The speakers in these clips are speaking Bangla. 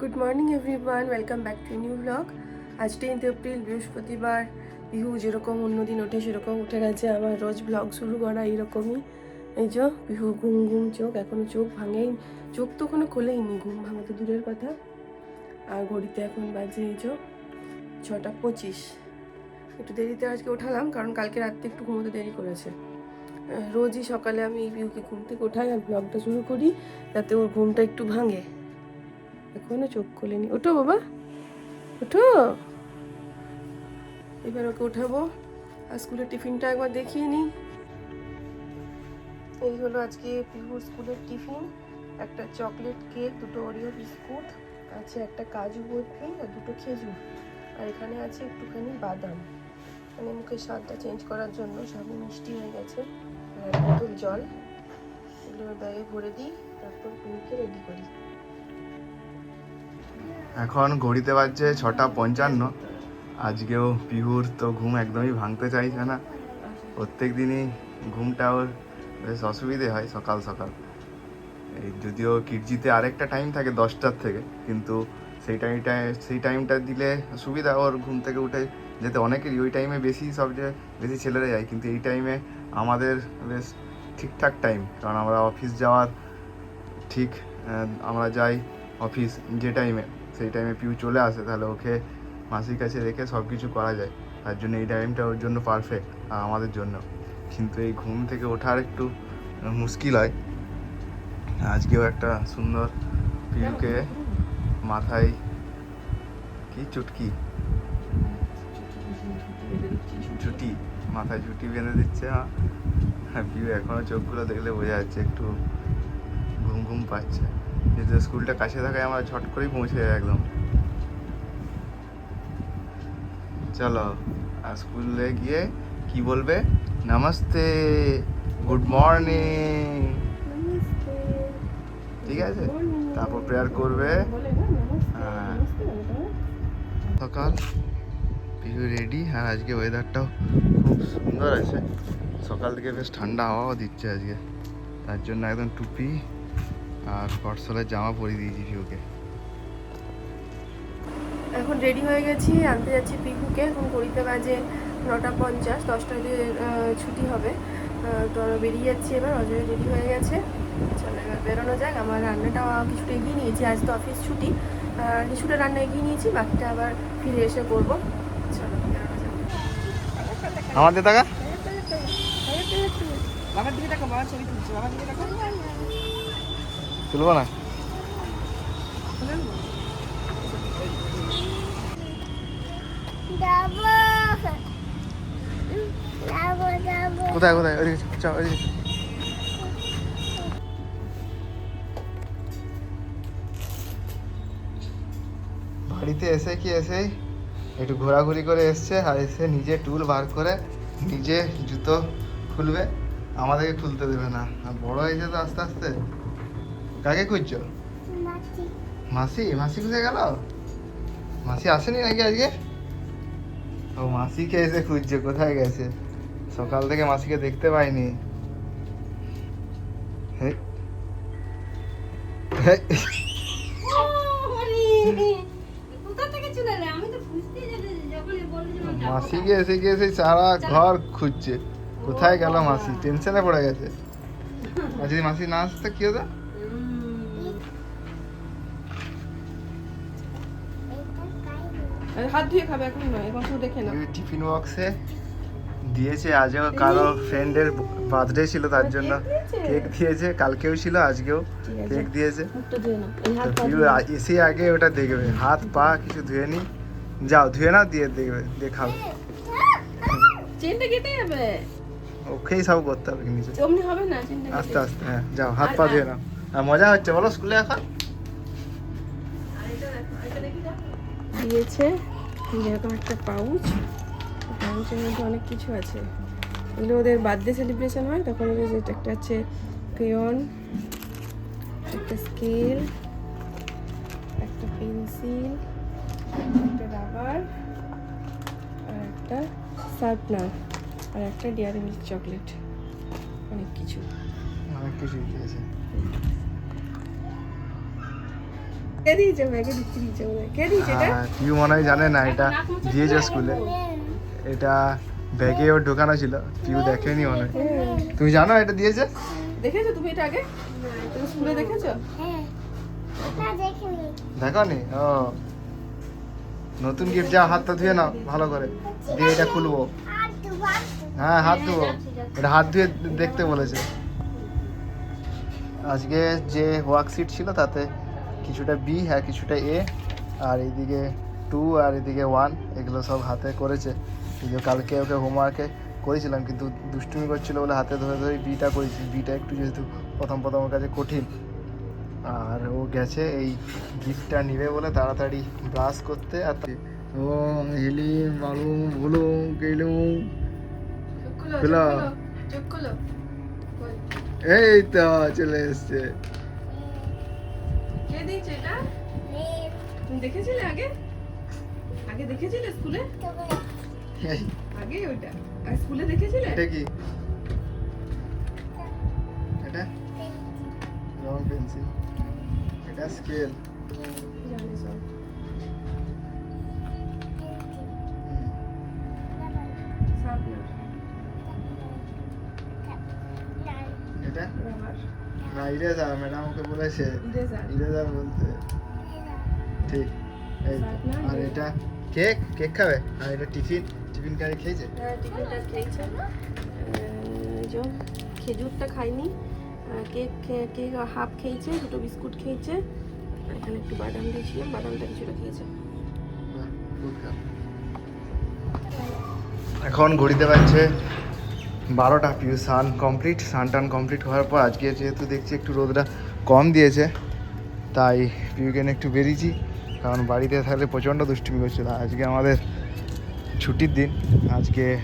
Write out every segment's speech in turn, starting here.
Good morning everyone welcome back to new blog আজ টেন্থ এপ্রিল বৃহস্পতিবার। বিহু যেরকম অন্যদিন ওঠে, সেরকম উঠে গেছে আমার রোজ ব্লগ শুরু করা এইরকমই। এই যে বিহু ঘুম ঘুম, চোখ, এখনও চোখ ভাঙেই। চোখ তো কোনো খোলেইনি ঘুম ভাঙা তো দূরের কথা। আর ঘড়িতে এখন বাজে এই যে ছটা পঁচিশ। একটু দেরিতে আজকে ওঠালাম, কারণ কালকে রাত্রে একটু ঘুমোতে দেরি করেছে। রোজই সকালে আমি বিহুকে ঘুম থেকে ওঠাই আর ব্লগটা শুরু করি, যাতে ওর ঘুমটা একটু ভাঙে। এখনও চোখ খোলেনি। ওঠো বাবা। ওঠো। এবার ওকে উঠাবো আর স্কুলের টিফিনটা একবার দেখিয়ে নিই। এই হলো আজকে পিহুর স্কুলের টিফিন। একটা চকলেট কেক, দুটো অরিও বিস্কুট, আছে একটা কাজু বরফি আর দুটো খেজুর। আর এখানে আছে একটুখানি বাদাম। মানে মুখের স্বাদটা চেঞ্জ করার জন্য সবই মিষ্টি হয়ে গেছে। আর বোতল জল। এগুলো ব্যাগে ভরে দিই। তারপর পিহুকে রেডি করি। এখন ঘড়িতে বাজছে ছটা পঞ্চান্ন। আজকেও পিহুর তো ঘুম একদমই ভাঙতে চাইছে না। প্রত্যেক দিনই ঘুমটা ওর বেশ অসুবিধে হয় সকাল সকাল। এই যদিও কিডজিতে আরেকটা টাইম থাকে দশটার থেকে, কিন্তু সেই টাইমটা সেই টাইমটা দিলে সুবিধা, ওর ঘুম থেকে উঠে যেতে অনেকেরই। ওই টাইমে বেশি সবচেয়ে বেশি ছেলেরা যায়, কিন্তু এই টাইমে আমাদের বেশ ঠিকঠাক টাইম কারণ আমরা অফিস যাওয়ার ঠিক আমরা যাই অফিস যে টাইমে সেই টাইমে পিউ চলে আসে, তাহলে ওকে মাসির কাছে রেখে সব কিছু করা যায়। তার জন্য এই টাইমটা ওর জন্য পারফেক্ট আর আমাদের জন্য। কিন্তু এই ঘুম থেকে ওঠার একটু মুশকিল হয়। আজকেও একটা সুন্দর পিউকে মাথায় কি চুটকি? ছুটি মাথায় ছুটি বেঁধে দিচ্ছে হ্যাঁ পিউ এখনও চোখগুলো দেখলে বোঝা যাচ্ছে একটু ঘুম ঘুম পাচ্ছে। যেহেতু স্কুলটা কাছে থাকায় আমরা ঝট করেই পৌঁছে যাই একদম। চলো, আর স্কুলে গিয়ে কি বলবে? Namaste, good morning. ঠিক আছে? তারপর প্রেয়ার করবে। হ্যাঁ। সকাল। পিহু রেডি। আর আজকে ওয়েদারটাও খুব সুন্দর আছে। সকাল থেকে বেশ ঠান্ডা হাওয়াও দিচ্ছে আজকে। তার জন্য একদম টুপি আর কটসলের জামা পরিয়ে দিয়েছি পিহুকে এখন রেডি হয়ে গেছি আনতে যাচ্ছি পিকুকে এখন ঘড়িতে বাজে নটা পঞ্চাশ দশটায় দিয়ে ছুটি হবে। তো আমরা বেরিয়ে যাচ্ছি এবার অজয় রেডি হয়ে গেছে। চলো এবার বেরোনো যাক আমার রান্নাটা কিছুটা এগিয়ে নিয়েছি আজ তো অফিস ছুটি। আর কিছুটা রান্না এগিয়ে নিয়েছি বাকিটা আবার ফিরে এসে করব। চলো বেরোনো যাক। আমাদের টাকা বাবার দিকে বাবার ছবি তুলছে বাবার দিকে দেখো। তুলবো না? কোথায় কোথায়? ওইদিকে চ। বাড়িতে এসে কি এসেই একটু ঘোরাঘুরি করে এসছে আর এসে নিজে টুল বার করে নিজে জুতো খুলবে। আমাদেরকে খুলতে দেবে না। বড় হয়েছে তো আস্তে আস্তে। কাকে খুঁজছো? মাসি। মাসি? কোথায় গেল? মাসি আসেনি নাকি আজকে? ও মাসিকে এসে খুঁজছে কোথায় গেছে? সকাল থেকে মাসিকে দেখতে পাইনি। মাসিকে এসে গিয়ে সারা ঘর খুঁজছে। কোথায় গেল মাসি? টেনশনে পড়ে গেছে। আর যদি মাসি না আসতে কি হতো? হাত ধুয়ে খাবে এখন নয় এখন শুধু দেখে না টিফিন বক্সে দিয়েছে আজও কারও ফ্রেন্ডের বার্থডে ছিল তার জন্য। কেক দিয়েছে। কালকেও ছিল আজকেও কেক দিয়েছে। এসে আগে ওটা দেখবে। হাত পা কিছু ধুয়ে নি। যাও ধুয়ে নাও দিয়ে দেখবে দিয়ে খাবে চেনটা কেটে যাবে। ওকেই সব করতে হবে নিচে অমনি হবে না চেনটা আস্তে আস্তে হ্যাঁ যাও হাত পা ধুয়ে নাও। আর মজা হচ্ছে বলো স্কুলে এখন? দিয়েছে। যেরকম একটা পাউচ পাউচের মধ্যে অনেক কিছু আছে। এগুলো ওদের বার্থডে সেলিব্রেশন হয়, তখন ওদের একটা আছে ক্রেয়ন একটা স্কেল একটা পেন্সিল একটা রাবার আর একটা শার্পনার আর একটা ডিয়ারি মিল্ক চকলেট অনেক কিছু। অনেক কিছু দিয়েছে। কে দিয়েছে ব্যাগে দিতে দিয়েছে মনে হয়। কে দিয়েছে এটা হ্যাঁ, মনে হয় জানে না এটা দিয়েছে স্কুলে এটা ব্যাগে ওর ঢোকানো ছিল পিউ দেখেনি মনে হয় হ্যাঁ। তুমি জানো এটা দিয়েছে দেখেছ তুমি এটা আগে তুমি স্কুলে দেখেছ দেখো নি ও নতুন গিফট যা হাতটা ধুয়ে নাও ভালো করে দিয়ে এটা খুলবো হ্যাঁ হাত ধুবো এটা হাত ধুয়ে দেখতে বলেছে আজকে যে ওয়ার্কশিট ছিল তাতে কিছুটা বি আর কিছুটা এ আর এইদিকে টু আর এদিকে ওয়ান এগুলো সব হাতে করেছে। এই যে কালকে ওকে হোমওয়ার্কে করেছিলাম কিন্তু দুষ্টুমি করছিল বলে হাতে ধরে ধরে বিটা করেছি। বিটা একটু যেহেতু প্রথম প্রথম ওর কাছে কঠিন। আর ও গেছে এই গিফটটা নিবে বলে তাড়াতাড়ি ব্রাশ করতে আর ও খুলো। এই তো চলে এসছে। কে দিয়েছে এটা? তুমি দেখেছিলে আগে? আগে দেখেছিলে স্কুলে? আগে ওটা আর স্কুলে দেখেছিলে? এটা কি? এটা? রং পেন্সিল। এটা স্কেল। শার্পনার না ইরেজার ম্যাডাম ওকে বলেছে। ইরেজার বলতে। ঠিক এই আর এটা কেক কেক খাবে? আর এটা টিফিন টিফিন কারি খেয়েছে? হ্যাঁ টিফিনটা খেয়েছে। যে খেজুরটা খাইনি। কেক কেক হাফ খেয়েছে দুটো বিস্কুট খেয়েছে। এখানে একটু বাদাম দিয়েছিলাম বাদামটা কিছুটা খেয়েছে। এখন ঘড়িতে পাচ্ছে বারোটা পিউ সান কমপ্লিট সান টান কমপ্লিট হওয়ার পর আজকে যেহেতু দেখছি একটু রোদটা কম দিয়েছে, তাই পিউকে নিয়ে একটু বেরিয়েছি। কারণ বাড়িতে থাকলে প্রচণ্ড দুষ্টুমি করছিল। আজকে আমাদের ছুটির দিন, আজকে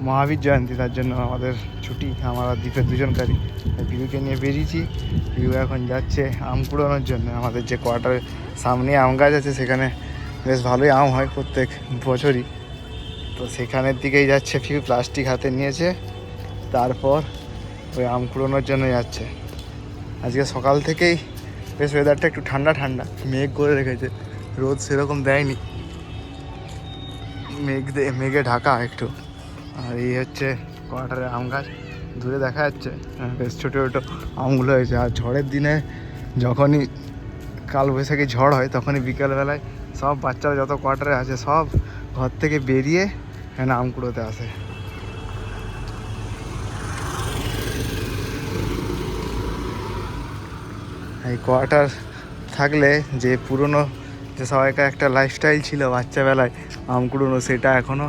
মহাবীর জয়ন্তী, তার জন্য আমাদের ছুটি, আমার দ্বীপের দুজনকারী পিউকে নিয়ে বেরিয়েছি। পিউ এখন যাচ্ছে আম কুড়ানোর জন্য। আমাদের যে কোয়ার্টারের সামনে আম গাছ আছে, সেখানে বেশ ভালোই আম হয় প্রত্যেক বছরই। তো সেখানের দিকেই যাচ্ছে ফিউ প্লাস্টিক হাতে নিয়েছে। তারপর ওই আম কুড়োনোর জন্য যাচ্ছে। আজকে সকাল থেকেই বেশ ওয়েদারটা একটু ঠান্ডা ঠান্ডা মেঘ করে রেখেছে। রোদ সেরকম দেয়নি। মেঘ দে- মেঘে ঢাকা একটু। আর এই হচ্ছে কোয়ার্টারে আম গাছ। দূরে দেখা যাচ্ছে হ্যাঁ, বেশ ছোটো ছোটো আমগুলো হয়েছে। আর ঝড়ের দিনে যখনই কাল বৈশাখী ঝড় হয় তখনই বিকেলবেলায় সব বাচ্চারা যত কোয়ার্টারে আছে সব ঘর থেকে বেরিয়ে এখানে আম কুড়োতে আসে এই কোয়ার্টার থাকলে যে পুরনো যে সবাইকার একটা লাইফস্টাইল ছিল বাচ্চাবেলায় আম কুড়োনো সেটা এখনও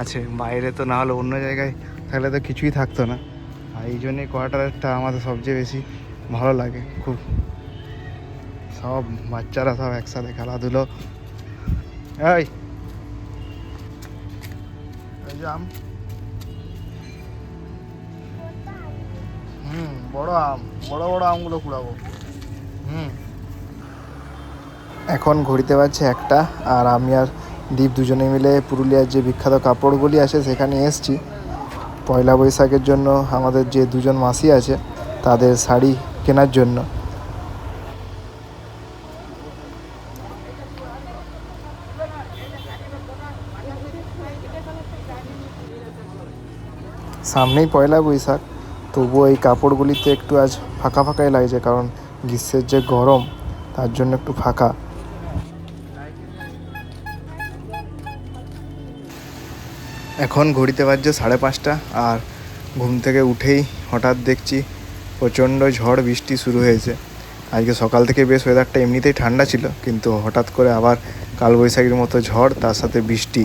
আছে। বাইরে তো না হলে অন্য জায়গায় থাকলে তো কিছুই থাকতো না। আর এই জন্যই কোয়ার্টারটা আমাদের সবচেয়ে বেশি ভালো লাগে খুব। সব বাচ্চারা সব একসাথে খেলাধুলো। এই! আম। হুম, বড় আম। বড় বড় আমগুলো কুড়াবো। হুম। এখন ঘড়িতে পারছে একটা, আর আমি আর দীপ দুজনে মিলে পুরুলিয়ার যে বিখ্যাত কাপড়গুলি আছে সেখানে এসছি। পয়লা বৈশাখের জন্য আমাদের যে দুজন মাসি আছে, তাদের শাড়ি কেনার জন্য। সামনেই পয়লা বৈশাখ, তবুও এই কাপড়গুলিতে একটু আজ ফাঁকা ফাঁকাই লাগছে কারণ গ্রীষ্মের যে গরম, তার জন্য একটু ফাঁকা। এখন ঘড়িতে বাজছে সাড়ে পাঁচটা আর ঘুম থেকে উঠেই হঠাৎ দেখছি প্রচণ্ড ঝড় বৃষ্টি শুরু হয়েছে। আজকে সকাল থেকে বেশ ওয়েদারটা এমনিতেই ঠান্ডা ছিল, কিন্তু হঠাৎ করে আবার কালবৈশাখীর মতো ঝড়, তার সাথে বৃষ্টি।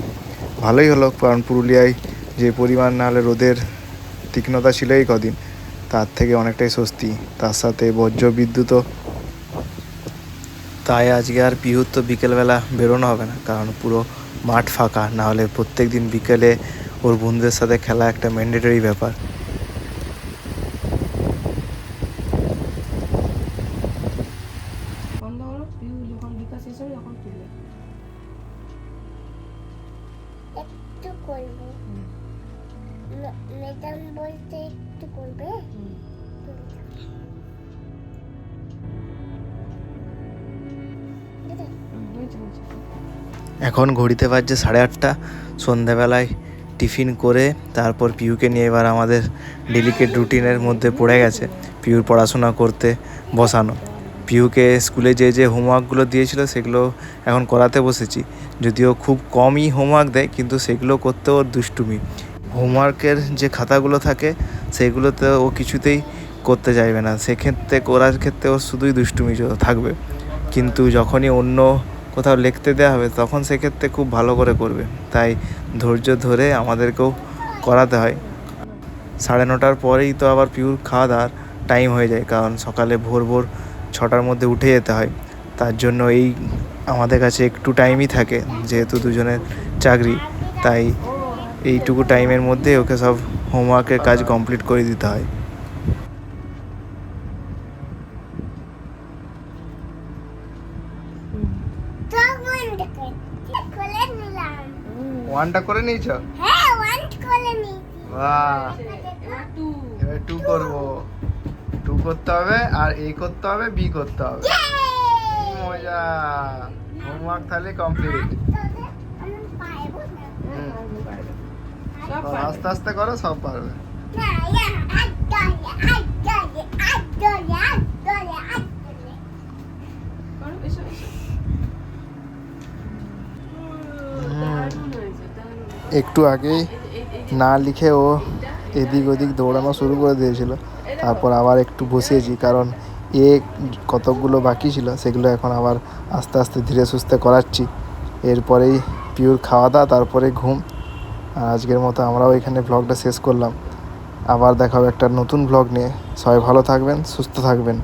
ভালোই হলো, কারণ পুরুলিয়ায় যে পরিমাণ না হলে রোদের তীক্ষ্ণতা ছিল এই কদিন। তার থেকে অনেকটাই স্বস্তি। তার সাথে বজ্র বিদ্যুৎও তাই আজকে আর পিহুর তো বিকেলবেলা বেরোনো হবে না, কারণ পুরো মাঠ ফাঁকা। না হলে প্রত্যেক দিন বিকেলে ওর বন্ধুদের সাথে খেলা একটা ম্যান্ডেটরি ব্যাপার। করব। ম্যাডাম বলতে একটু করবে এখন ঘড়িতে বাজছে সাড়ে আটটা। সন্ধ্যাবেলায় টিফিন করে তারপর পিউকে নিয়ে এবার আমাদের ডেলিকেট রুটিনের মধ্যে পড়ে গেছে পিউর পড়াশোনা করতে বসানো। পিউকে স্কুলে যে যে হোমওয়ার্কগুলো দিয়েছিল সেগুলো এখন করাতে বসেছি। যদিও খুব কমই হোমওয়ার্ক দেয় কিন্তু সেগুলো করতে ওর দুষ্টুমি। হোমওয়ার্কের যে খাতাগুলো থাকে সেগুলোতে ও কিছুতেই করতে চাইবে না। সেক্ষেত্রে করার ক্ষেত্রে ওর শুধুই দুষ্টুমি থাকবে। কিন্তু যখনই অন্য কোথাও লিখতে দেওয়া হবে, তখন সেক্ষেত্রে খুব ভালো করে করবে। তাই ধৈর্য ধরে আমাদেরকেও করাতে হয়। সাড়ে নটার পরেই তো আবার পিউর খাওয়া দাওয়ার টাইম হয়ে যায়, কারণ সকালে ভোর ভোর ছটার মধ্যে উঠে যেতে হয়। তার জন্য এই আমাদের কাছে একটু টাইমই থাকে, যেহেতু দুজনের চাকরি। তাই এইটুকু টাইমের মধ্যে ওকে সব হোমওয়ার্কের কাজ কমপ্লিট করে দিতে হয়। ওয়ানটা করে নিয়েছ? হ্যাঁ ওয়ান খুলে নিয়েছি বাহ। এবার টু করব। টু করতে হবে আর এ করতে হবে বি করতে হবে। মজা। হোমওয়ার্ক তাহলে কমপ্লিট না। আস্তে আস্তে করো সব পারবে। একটু আগেই না লিখে ও এদিক ওদিক দৌড়ানো শুরু করে দিয়েছিল। তারপর আবার একটু বসিয়েছি কারণ এ কতকগুলো বাকি ছিল সেগুলো এখন আবার আস্তে আস্তে ধীরে সুস্থে করাচ্ছি। এরপরেই পিওর খাওয়া দাওয়া তারপরে ঘুম। আর আজকের মতো আমরাও এখানে ব্লগটা শেষ করলাম। আবার দেখা হবে একটা নতুন ব্লগ নিয়ে। সবাই ভালো থাকবেন, সুস্থ থাকবেন।